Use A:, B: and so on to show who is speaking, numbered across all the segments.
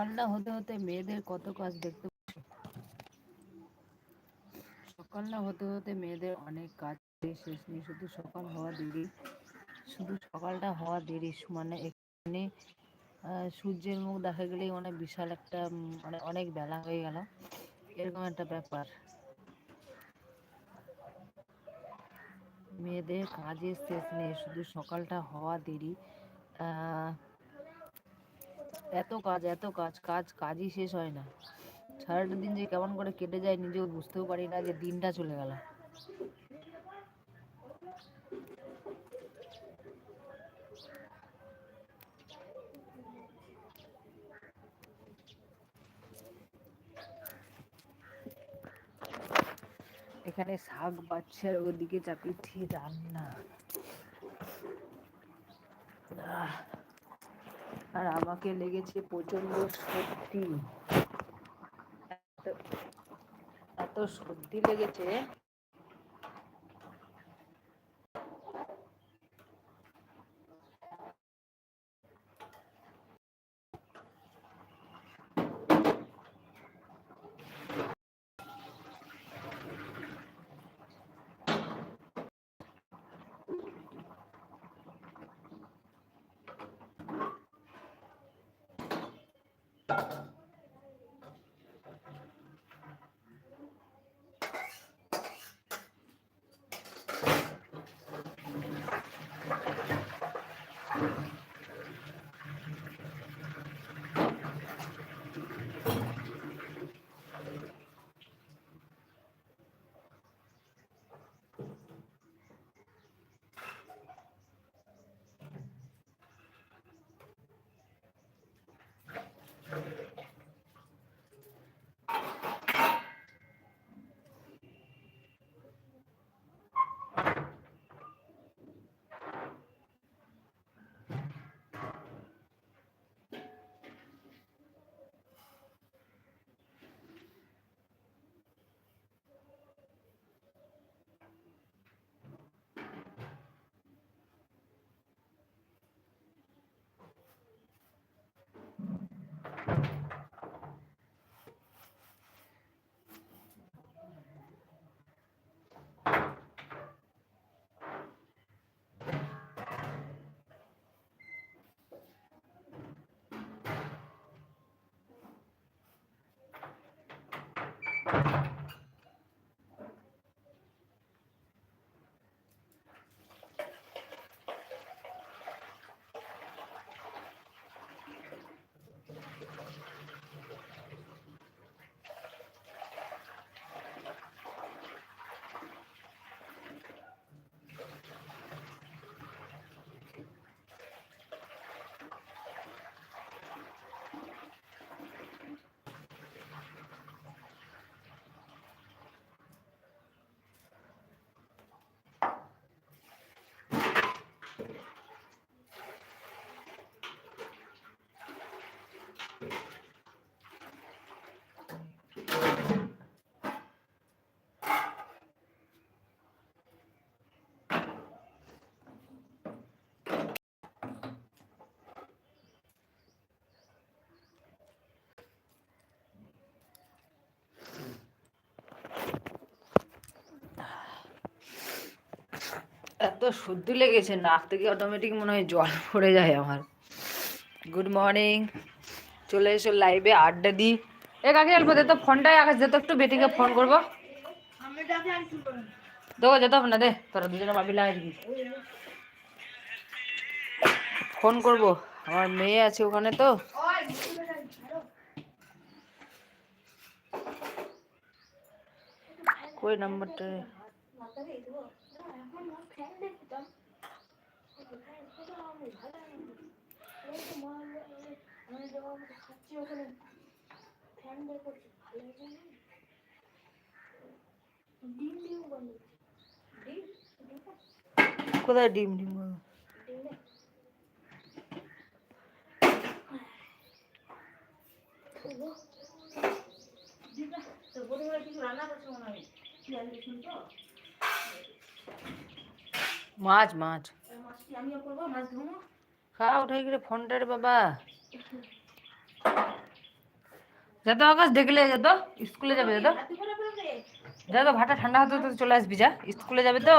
A: সকালটা হতে হতে মেয়েদের কত কাজ দেখতে সকাল না হতে হতে মেয়েদের অনেক কাজ শেষ নেই। শুধু সকাল হওয়া দেরি। শুধু সকালটা হওয়া দেরি। মানে এখানে সূর্যের মুখ দেখা গেলেই মানে বিশাল একটা মানে অনেক বেলা হয়ে গেল। এরকম একটা ব্যাপার। মেয়েদের কাজের শেষ নেই। শুধু সকালটা হওয়া দেরি। এত কাজ এত কাজ কাজ, কাজই শেষ হয় না। সারাটা দিন যে কেমন করে কেটে যায় নিজেও বুঝতেও পারি না যে দিনটা চলে গেল। এখানে শাক বাচ্চা ওদিকে চাপিয়েছি, রান্না। আর আমাকে লেগেছে প্রচণ্ড সত্যি এত সর্দি লেগেছে। Thank you. এত সর্দি লেগেছে, নাক থেকে অটোমেটিক মনে হয় জল পড়ে যায় আমার। গুড মর্নিং চলে এসো লাইভে আড্ডা দিই। এ কাকে অল্প দে তো ফোনটাই আকাশ, দে একটু বেটিকে ফোন করব। দেখো যেতে না, দে। তোরা দুজনে ভাবি লাগাই দিবি। ফোন করব। আমার মেয়ে আছে ওখানে তো। কই নাম্বারটা? কোথায় ডিম ডিম মাছ মাছ। খা উঠাই গেলে ফোনটা রে বাবা। যত আকাশ দেখলে যত স্কুলে যাবে যত যা ভাটা ঠান্ডা হতে হতে চলে আসবি যা। স্কুলে যাবে তো।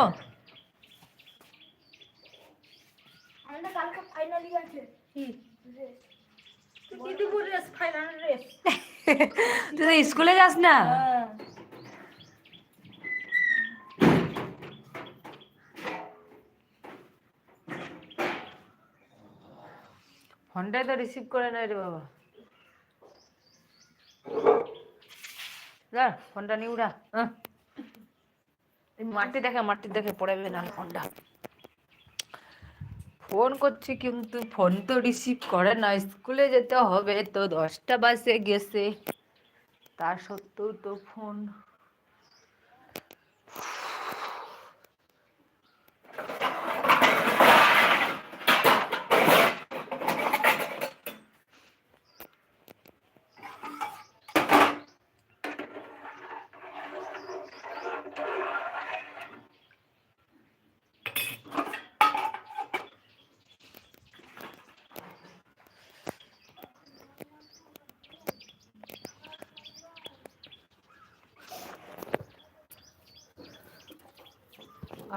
A: তুই স্কুলে যাস না? ফোনটাই তো রিসিভ করে নাই রে বাবা। ফোনটা নিয়ে উড়া মাটি দেখে মাটি দেখে পড়াবে না ফোনটা। ফোন করছি কিন্তু ফোন তো রিসিভ করে না, স্কুলে যেতে হবে তো দশটা বাজে গেছে। তার সত্ত্বেও তো ফোন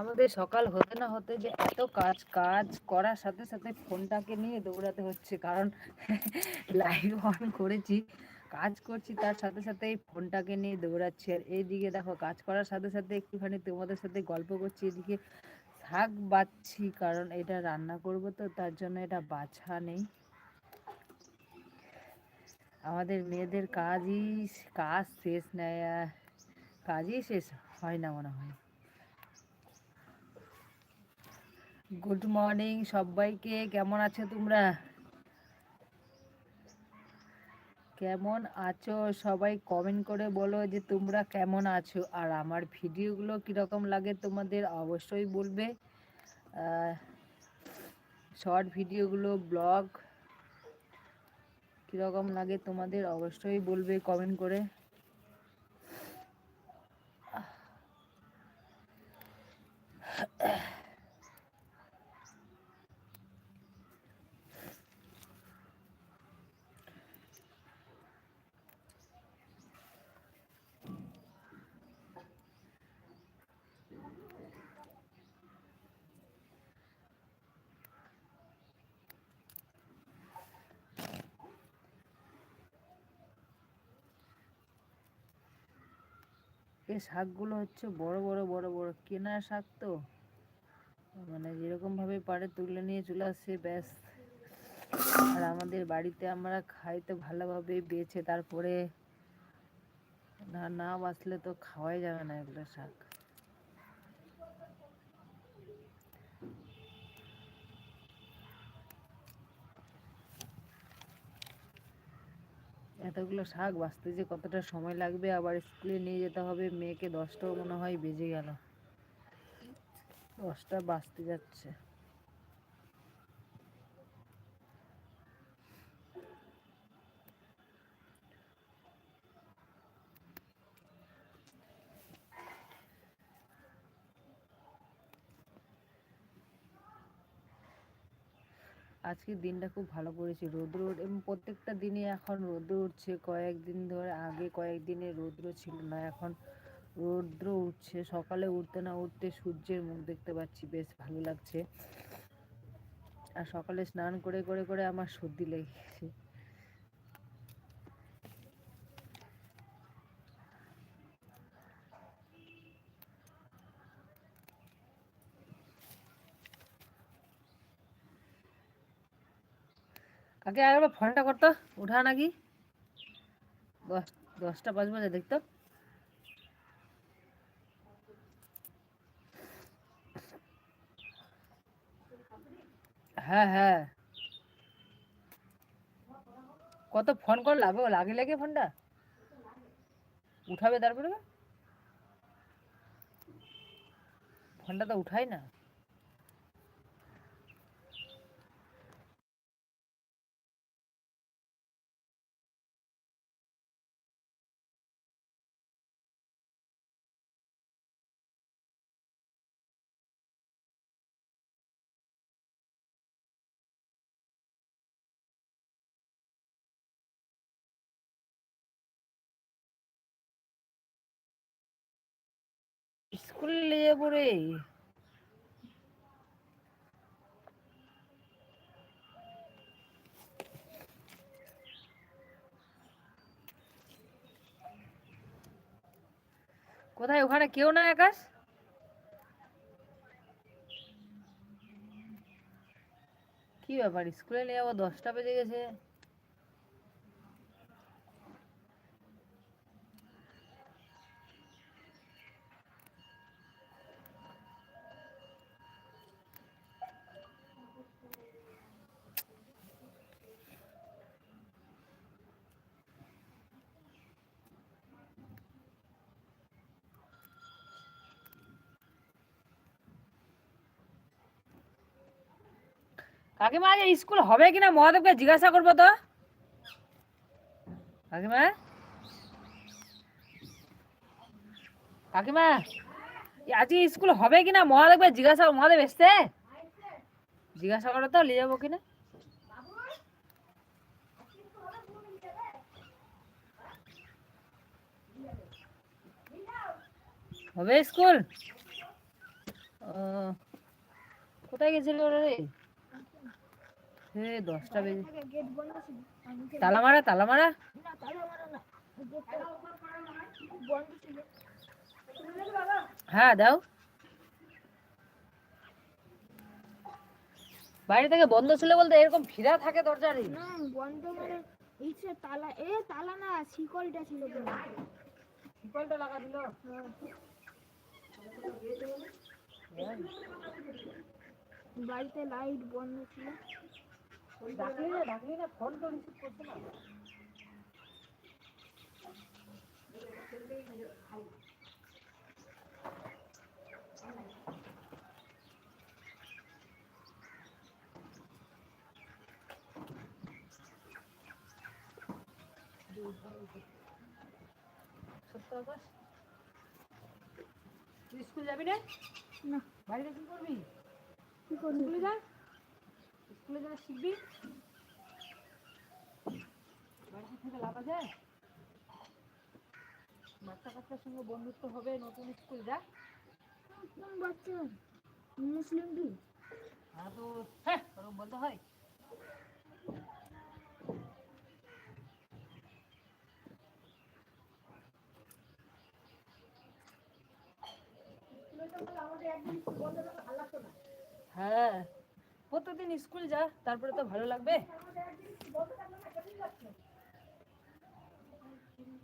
A: আমাদের সকাল হতে না হতে যে এত কাজ কাজ করার সাথে সাথে ফোনটাকে নিয়ে দৌড়াতে হচ্ছে। কারণ লাইভ অন করেছি, কাজ করছি, তার সাথে সাথে এই ফোনটাকে নিয়ে দৌড়াচ্ছি। আর এইদিকে দেখো, কাজ করার সাথে সাথে একটুখানি তোমাদের সাথে গল্প করছি। এদিকে শাক বাচ্ছি, কারণ এটা রান্না করব তো, তার জন্য এটা বাছা নেই। আমাদের মেয়েদের কাজই, কাজ শেষ নেয়, কাজই শেষ হয় না মনে হয়। গুড মর্নিং সবাইকে। কেমন আছো তোমরা? কেমন আছো? সবাই কমেন্ট করে বলো যে তোমরা কেমন আছো। আর আমার ভিডিওগুলো কীরকম লাগে তোমাদের অবশ্যই বলবে। শর্ট ভিডিওগুলো ব্লগ কীরকম লাগে তোমাদের অবশ্যই বলবে কমেন্ট করে। এই শাকগুলো হচ্ছে বড় বড় বড় বড় কেনা শাক তো। মানে যেরকমভাবে পারে তুলে নিয়ে চলে আসছে ব্যাস। আর আমাদের বাড়িতে আমরা খাই তো ভালোভাবে বেছে তারপরে না না বাঁচলে তো খাওয়াই যাবে না এগুলো শাক। এতগুলো শাক বাঁচতে যে কতটা সময় লাগবে? আবার স্কুলে নিয়ে যেতে হবে। মেয়েকে দশটাও মনে হয় বেজে গেল। দশটা বাঁচতে যাচ্ছে। আজকের দিনটা খুব ভালো করেছে। রৌদ্র এবং প্রত্যেকটা দিনে এখন রৌদ্র উঠছে কয়েকদিন ধরে আগে কয়েকদিনে রৌদ্র ছিল না, এখন রৌদ্র উঠছে সকালে উঠতে না উঠতে সূর্যের মুখ দেখতে পাচ্ছি, বেশ ভালো লাগছে। আর সকালে স্নান করে করে করে আমার সর্দি লেগেছে। আগে একবার ফোনটা করতো উঠা নাকি? দশ, দশটা পাঁচ বাজে দেখতো হ্যাঁ হ্যাঁ। কত ফোন কর লাগবে লাগে লাগে ফোনটা? উঠাবে তারপরে? ফোনটা তো উঠাই না। স্কুলে নিয়ে যাব রে। কোথায়? ওখানে কেউ না আকাশ? কি ব্যাপার? স্কুলে নিয়ে যাব দশটা বেজে গেছে। কাকিমা আজ স্কুল হবে কিনা মহাদেবকে জিজ্ঞাসা করব তো? কাকিমা? কাকিমা আজকে স্কুল হবে কিনা মহাদেবকে জিজ্ঞাসা মহাদেব এসছে? জিজ্ঞাসা করো তো, নিয়ে যাব কিনা? হবে স্কুল? কোথায় গেছিল ওরা রে? হে দশটা বেজে তালা মারা তালা মারা।
B: না তালা মারা না। গেটটা বন্ধ ছিল।
A: হ্যাঁ দাও। বাইরে থেকে বন্ধ ছিল বলতে এরকম ফিরা থাকে দরজারে
B: না বন্ধ মানে যে তালা এ তালা না শিকলটা ছিল।
A: শিকলটা লাগা দিল?
B: হ্যাঁ। বাড়িতে লাইট বন্ধ ছিল।
A: ডাকলি না ডাকলি না ফোন তো রিসিভ করছে না। স্কুল যাবি না?
B: না।
A: বাড়িতে কি করবি?
B: কি করবি?
A: স্কুলে যা? শিখবি। বাড়িতে থেকে লাভা যায়। বাচ্চা কাচ্চার সঙ্গে বন্ধুত্ব হবে নতুন স্কুল যা।
B: কোন বাচ্চা মুসলিম তুই
A: আর তো হ্যাঁ বলতে হয়। হ্যাঁ। প্রত্যেকদিন স্কুল যা তারপরে তো ভালো লাগবে।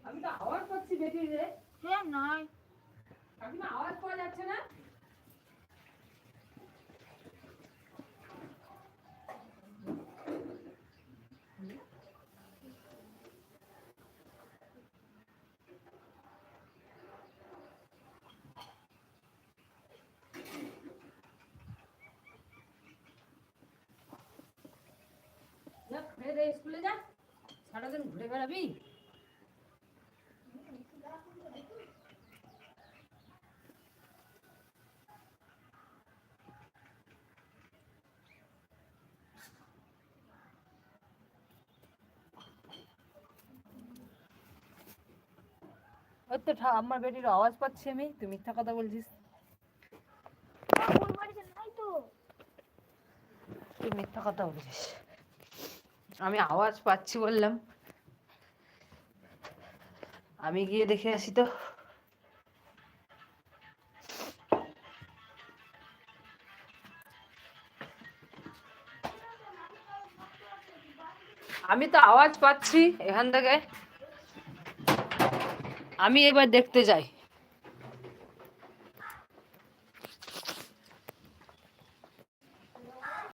A: আমি তো আওয়াজ পাচ্ছি বেটির রে
B: হ্যাঁ নয়
A: কাকিমা আওয়াজ পাওয়া যাচ্ছে না। যা, দে, স্কুলে যা সারাদিন ঘুরে বেড়াবি? ওই তো আমার বেটির আওয়াজ পাচ্ছি আমি তুই মিথ্যা কথা বলছিস। তুই মিথ্যা কথা বলছিস। আমি আওয়াজ পাচ্ছি বললাম। আমি গিয়ে দেখে আসি তো। আমি তো আওয়াজ পাচ্ছি এখান থেকে। আমি এবার দেখতে যাই।